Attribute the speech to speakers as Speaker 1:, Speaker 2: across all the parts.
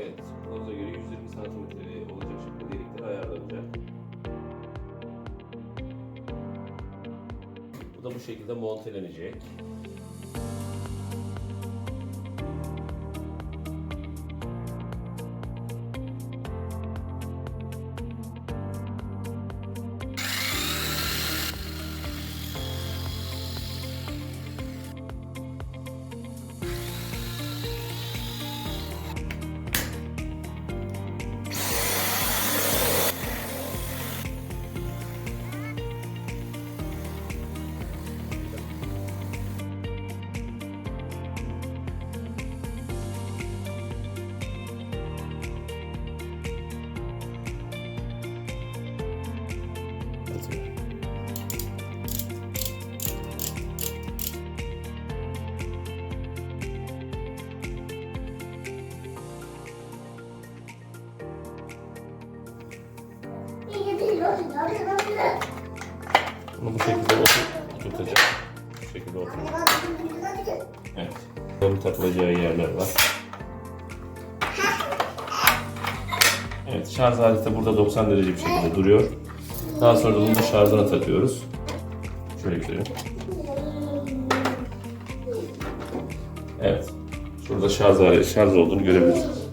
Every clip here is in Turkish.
Speaker 1: Evet, kılavuza göre 120 santimetre olacak şekilde delikler ayarlanacak. Bu da bu şekilde montelenecek. Bunu bu şekilde otur, oturtacak. Bu şekilde oturacak. Evet. Böyle takılacağı yerler var. Evet, şarj aleti burada 90 derece bir şekilde duruyor. Daha sonra da bunu da şarjına takıyoruz. Şöyle göstereyim. Evet. Şurada şarj şarj olduğunu görebilirsiniz.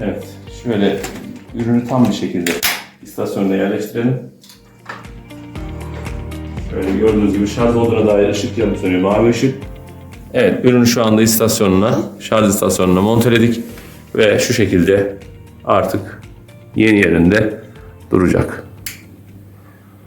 Speaker 1: Evet. Şöyle ürünü tam bir şekilde istasyonuna yerleştirelim. Şöyle gördüğünüz gibi şarj olduğuna dair ışık yanıp sönüyor. Mavi ışık. Evet, ürünü şu anda istasyonuna, şarj istasyonuna monteledik ve şu şekilde artık yeni yerinde duracak.